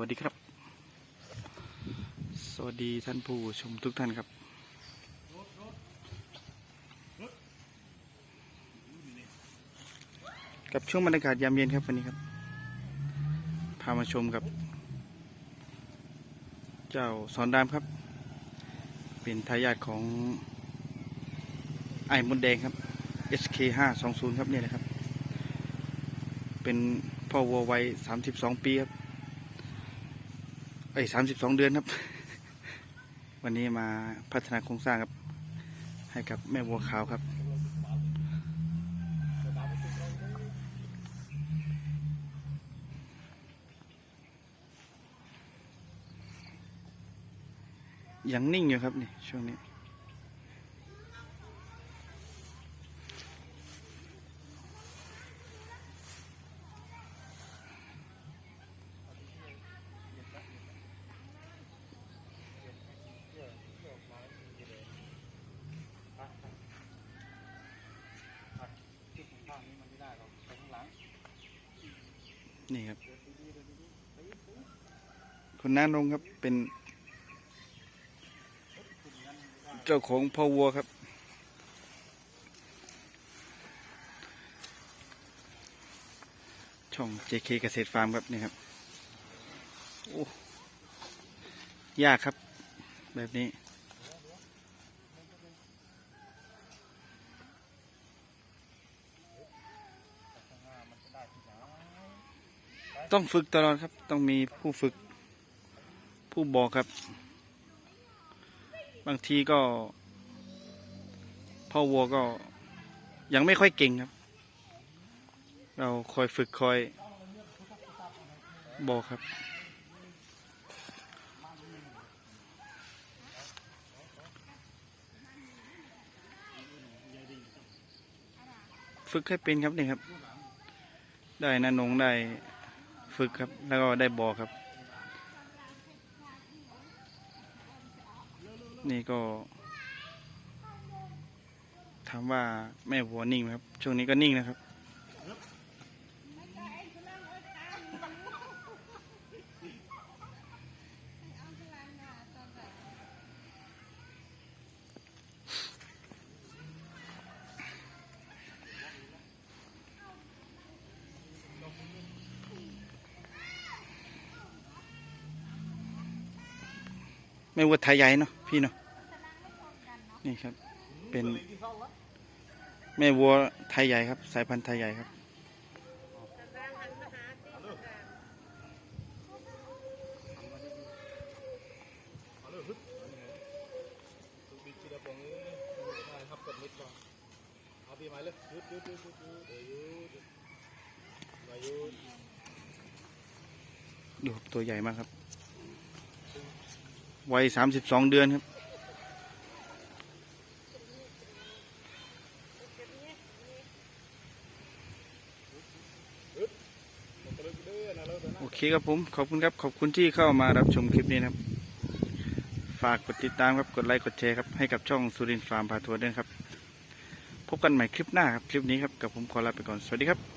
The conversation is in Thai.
วัสดีครับ สวัสดีท่านผู้ชมทุกท่านครับกับช่วงบรรยากาศยามเย็นครับวันนี้ครับ พามาชมกับ เจ้าสอนรามครับ เป็นทายาทของไอ้มดแดงครับ SK 5 2 0ครับเนี่ยนะครับ เป็นพ่อวัววัย 32 ปีครับ เอ้ย32เดือนครับ วันนี้มาพัฒนาโครงสร้างครับ ให้กับแม่วัวขาวครับ ยังนิ่งอยู่ครับนี่ช่วงนี้ นี่ครับ คุณน้านงครับเป็น เจ้าของพ่อวัวครับ ช่อง JK เกษตรฟาร์มครับนี่ครับโอ้ยากครับ แบบนี้ ต้องฝึกตลอดครับ ต้องมีผู้ฝึก ผู้บอกครับ บางทีก็พ่อวัวก็ยังไม่ค่อยเก่งครับ เราคอยฝึกคอยบอกครับฝึกให้เป็นครับนี่ครับ ได้นานงได้ ฝึกครับ แล้วก็ได้บอครับ นี่ก็ถามว่าแม่วัวนิ่งไหมครับ ช่วงนี้ก็นิ่งนะครับ แม่วัวไทยใหญ่เนาะพี่เนาะนี่ครับ เป็นแม่วัวไทยใหญ่ครับ สายพันธุ์ไทยใหญ่ครับดูตัวใหญ่มากครับ วัยสามสิบสองเดือนครับ โอเคครับผม ขอบคุณครับ ขอบคุณที่เข้ามารับชมคลิปนี้นะครับ ฝากกดติดตามครับ กดไลค์ กดแชร์ครับ ให้กับช่องสุรินทร์ฟาร์มพาทัวร์ด้วยนครับ พบกันใหม่คลิปหน้าครับ คลิปนี้ครับ กับผมขอลาไปก่อน สวัสดีครับ